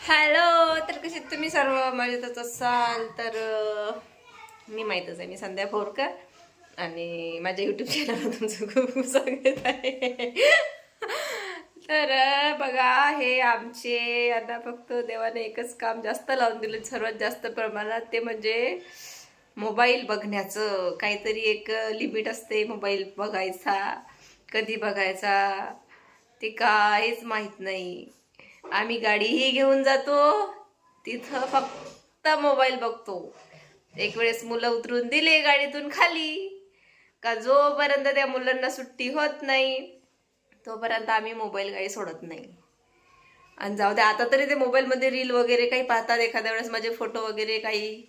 Hello तर कशी तुम्ही सर्व? मजेतच असाल तर मी माहीतच आहे मी संध्या भोरकर आणि माझ्या यूट्यूब चॅनलवर तुमचं खूप खूप स्वागत आहे. तर बघा हे आमचे आता फक्त देवाने एकच काम जास्त लावून दिलं सर्वात जास्त प्रमाणात ते म्हणजे मोबाईल बघण्याचं. काहीतरी एक लिमिट असते मोबाईल बघायचा कधी बघायचा ते काहीच माहीत नाही. आम्ही गाडीही घेऊन जातो. तिथं फक्त मोबाईल बघतो. एक वेळेस मुलं उतरून दिले गाडीतून खाली. का जोपर्यंत त्या मुलांना सुट्टी होत नाही तोपर्यंत आम्ही मोबाईल काही सोडत नाही. आणि जाऊ दे आता तरी ते मोबाईलमध्ये रील वगैरे काही पाहतात. एखाद्या वेळेस माझे फोटो वगैरे काही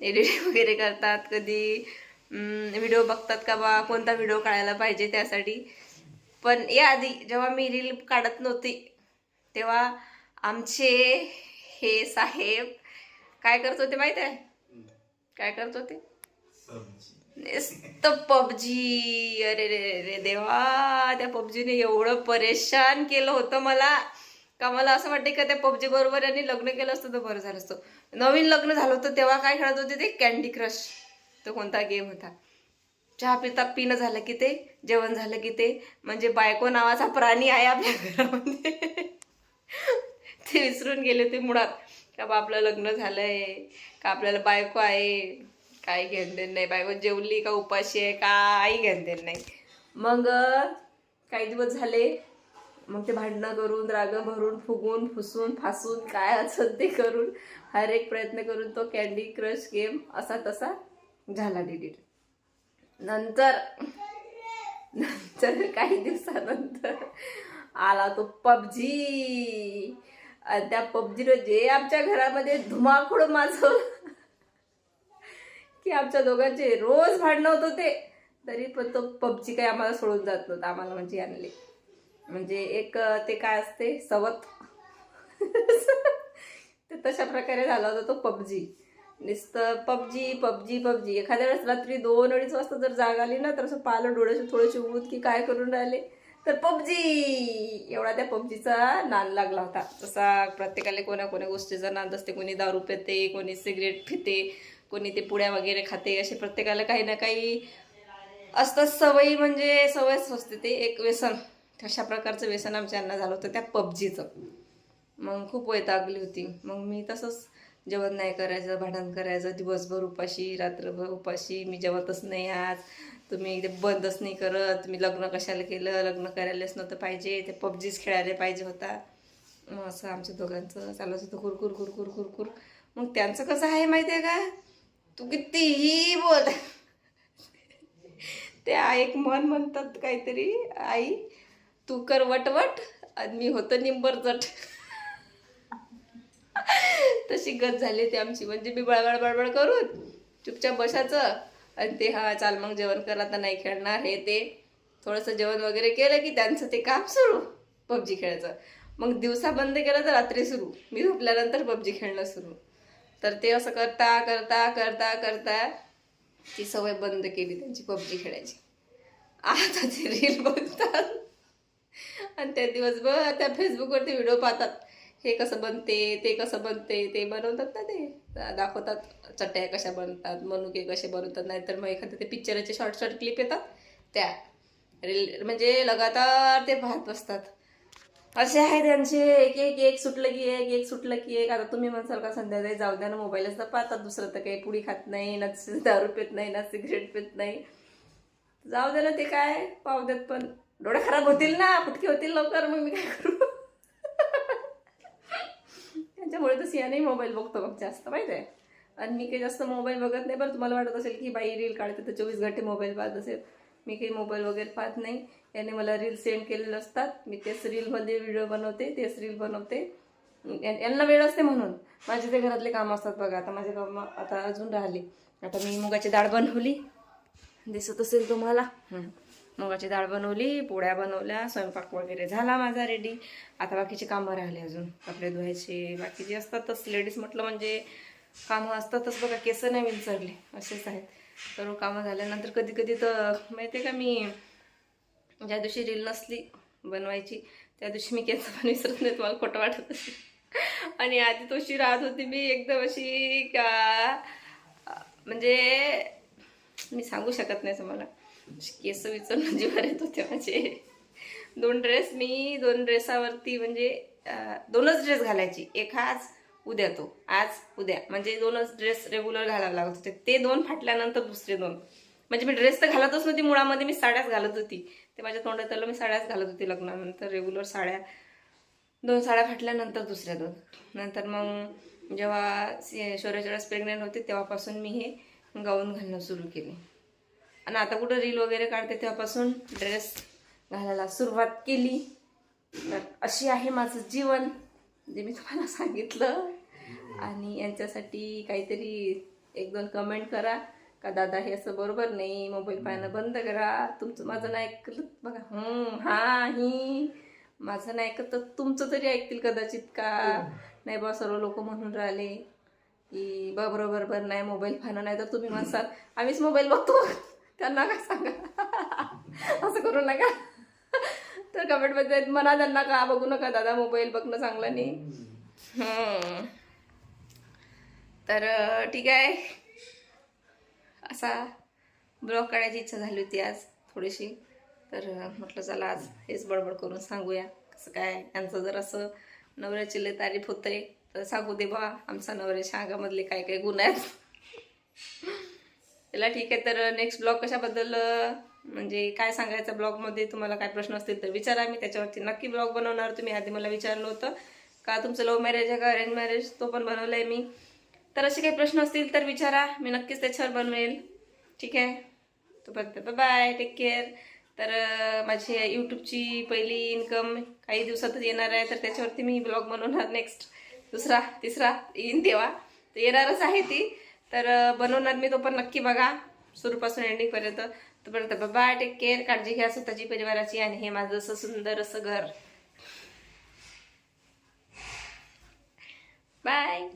एडिटिंग वगैरे करतात कधी. व्हिडिओ बघतात का बा कोणता व्हिडिओ काढायला पाहिजे त्यासाठी. पण याआधी जेव्हा मी रील काढत नव्हती तेव्हा आमचे हे साहेब काय करत होते माहीत आहे? काय करत होते? नुसतं पबजी. अरे रे रे देवा त्या पबजीने एवढं परेशान केलं होतं मला. का मला असं वाटते का त्या पबजी बरोबर यांनी लग्न केलं असतं तर बरं झालं असतं. नवीन लग्न झालं होतं तेव्हा काय खेळत होते ते? कॅन्डी क्रश तो कोणता गेम होता? चहा पिता पिणं झालं की ते जेवण झालं की ते. म्हणजे बायको नावाचा प्राणी आहे आपल्या घरामध्ये. ते विसरून गेले ते मुळात. का बा आपलं लग्न झालंय का आपल्याला बायको आहे. काही घेणदेण नाही. बायको जेवली का उपाशी आहे काही घेणदेण नाही. मग काही दिवस झाले. मग ते भांडणं करून रागं भरून फुगून फुसून फासून काय असं ते करून हर एक प्रयत्न करून तो कॅन्डी क्रश गेम असा तसा झाला डिलीट नंतर नंतर काही दिवसानंतर आला तो पबजी. आणि त्या पबजीनं जे आमच्या घरामध्ये धुमाकूळ माझं की आमच्या दोघांचे रोज भांडणं होत होते. तरी पण तो पबजी काही आम्हाला सोडून जात नव्हता. आम्हाला म्हणजे आणले. म्हणजे एक ते काय असते? सवत. ते तशा प्रकारे झाला होता तो पबजी. नुसतं पबजी पबजी पबजी. एखाद्या वेळेस रात्री दोन अडीच वाजता जर जाग आली ना तर असं पालं डोळ्याशी थोडेसे उघडून की काय करून राहिले? तर पबजी. एवढा त्या पबजीचा नाद लागला होता. तसा प्रत्येकाला कोणा कोण्या गोष्टीचा नाद असते. कोणी दारू पिते कोणी सिगरेट पिते कोणी ते पुड्या वगैरे खाते. असे प्रत्येकाला काही ना काही असतात सवयी म्हणजे सवयच असते ते. एक व्यसन. अशा प्रकारचं व्यसन आमच्या यांना झालं होतं त्या पबजीचं. मग खूप वैतागली होती. मग मी तसंच जेवण नाही करायचं भांडण करायचं दिवसभर उपाशी रात्रभर उपाशी मी जेवतच नाही आज. तुम्ही ते बंदच नाही करत. तुम्ही लग्न कशाला केलं? लग्न करायलाच नव्हतं पाहिजे. ते पबजीच खेळायला पाहिजे होता. मग असं आमच्या दोघांचं चालत होतं कुरकुर कुरकुर कुरकुर मग त्यांचं कसं आहे माहिती आहे का? तू कितीही बोल. ते एक मन म्हणतात काहीतरी आई तू कर वटवट आणि मी होतं निंबर जट तशी गत झाली ती आमची. म्हणजे मी बळबळ बळबळ करून चुपचाप बसायचं. आणि ते हा चाल मग जेवण कर आता नाही खेळणार हे ते. थोडंसं जेवण वगैरे केलं की त्यांचं ते काम सुरू पबजी खेळायचं. मग दिवसा बंद केलं तर रात्री सुरू. मी झोपल्यानंतर पबजी खेळणं सुरू. तर ते असं करता करता करता करता ती सवय बंद केली त्यांची पबजी खेळायची. आता ते रील बघतात. आणि त्या दिवसभर त्या फेसबुकवरती व्हिडिओ पाहतात. हे कसं बनते ते कसं बनते ते बनवतात ना ते. दाखवतात चटया कशा बनतात मनुके कसे बनवतात. नाहीतर मग एखाद्या ते पिक्चरचे शॉर्ट शॉर्ट क्लिप येतात. त्या. रील म्हणजे लगातार ते पाहत बसतात. असे आहे त्यांचे. एक एक एक सुटलं की एक एक सुटलं की एक. आता तुम्ही म्हणसाल का संध्याकाळी जाऊ द्या ना मोबाईलच तर पाहतात. दुसरं तर काही पुडी खात नाही ना दारू पित नाही ना सिगरेट पित नाही. जाऊ द्या ना ते काय पाहू देत पण. डोळे खराब होतील ना फुटके होतील लवकर. मग मी काय करू? त्याच्यामुळे तर सियाने मोबाईल बघतो बघ जास्त माहिती आहे? आणि मी काही जास्त मोबाईल बघत नाही बरं तुम्हाला वाटत असेल की बाई रील काढते तर चोवीस घंटे मोबाईल पाहत असेल. मी काही मोबाईल वगैरे पाहत नाही. याने मला रील सेंड केलेले असतात. मी तेच रीलमध्ये व्हिडिओ बनवते तेच रील बनवते. यांना वेळ असते म्हणून. माझे ते घरातले कामं असतात बघा आता माझे काम आता अजून राहिले. आता मी मुगाची डाळ बनवली. दिसत असेल तुम्हाला? हं. मुगाची डाळ बनवली पोळ्या बनवल्या स्वयंपाक वगैरे झाला माझा रेडी आता बाकीचे कामं राहिले अजून. कपडे धुवायचे बाकीचे असतातच लेडीज म्हटलं म्हणजे कामं असतातच बघा केस नाही विंचरले असेच आहेत. तर कामं झाल्यानंतर कधी कधी तर माहिती आहे का मी ज्या दिवशी रील नसली बनवायची त्या दिवशी मी केस पण विसरत नाही तुम्हाला खोटं वाटत आणि आधी तशी राहत होती मी एकदम अशी का म्हणजे मी सांगू शकत नाही तुम्हाला. केस विचारून जीवार येत होते माझे दोन ड्रेस मी दोन ड्रेसावरती म्हणजे दोनच ड्रेस घालायची. एक आज उद्या तो. आज उद्या. म्हणजे दोनच ड्रेस रेग्युलर घालायला लागत होते. ते दोन फाटल्यानंतर दुसरे दोन. म्हणजे मी ड्रेस तर घालतच नव्हती. मुळामध्ये मी साड्याच घालत होती. ते माझ्या तोंडात आलं मी साड्याच घालत होती लग्नानंतर. रेग्युलर साड्या. दोन साड्या फाटल्यानंतर दुसऱ्या दोन. नंतर मग जेव्हा शौर्याच्या वेळेस प्रेग्नेंट होते तेव्हापासून मी हे गाऊन घालणं सुरू केले. आणि आता कुठं रील वगैरे काढते तेव्हापासून ड्रेस घालायला सुरुवात केली. तर अशी आहे माझं जीवन जे मी तुम्हाला सांगितलं. आणि यांच्यासाठी काहीतरी एक दोन कमेंट करा. का दादा हे असं बरोबर नाही मोबाईल पाहणं बंद करा. तुमचं माझं नाही ऐकलं. बघा हं, हा ही. माझं नाही ऐकत तर तुमचं तरी ऐकतील कदाचित का? नाही बा सर्व लोक म्हणून राहिले की बा बरोबर बरं नाही मोबाईल पाहणं नाही तर तुम्ही म्हणसाल आम्हीच मोबाईल बघतो. त्यांना काय सांगा? असं करू नका. तर कमेंटमध्ये म्हणा त्यांना का बघू नका दादा मोबाईल बघणं चांगलं नाही. तर ठीक आहे. असा ब्लॉग काढायची इच्छा झाली होती आज थोडीशी. तर म्हटलं चला आज हेच बडबड करून सांगूया कसं काय यांचं जर असं नवऱ्याची लय तारीफ होते तर सांगू दे बा आमचा नवऱ्याच्या अंगामधले काय काय गुण आहेत. चला ठीक आहे. तर नेक्स्ट ब्लॉग कशाबद्दल म्हणजे काय सांगायचं? ब्लॉगमध्ये तुम्हाला काय प्रश्न असतील तर विचारा. मी त्याच्यावरती नक्की ब्लॉग बनवणार. तुम्ही आधी मला विचारलं होतं का तुमचं लव्ह मॅरेज आहे का? अरेंज मॅरेज तो पण बनवला आहे मी. तर असे काही प्रश्न असतील तर विचारा. मी नक्कीच त्याच्यावर बनवेल. ठीक आहे? तोपर्यंत बाय टेक केअर तर माझी यूट्यूबची पहिली इन्कम काही दिवसातच येणार आहे. तर त्याच्यावरती मी ब्लॉग बनवणार नेक्स्ट दुसरा तिसरा येईन तेव्हा. तर येणारच आहे ती. तर बनवणार मी तो पण नक्की बघा. सुरूपासून एंडिंगपर्यंत तोपर्यंत बाबा टेक केअर काळजी घ्या स्वतःची परिवाराची आणि हे माझं असं सुंदर असं घर. बाय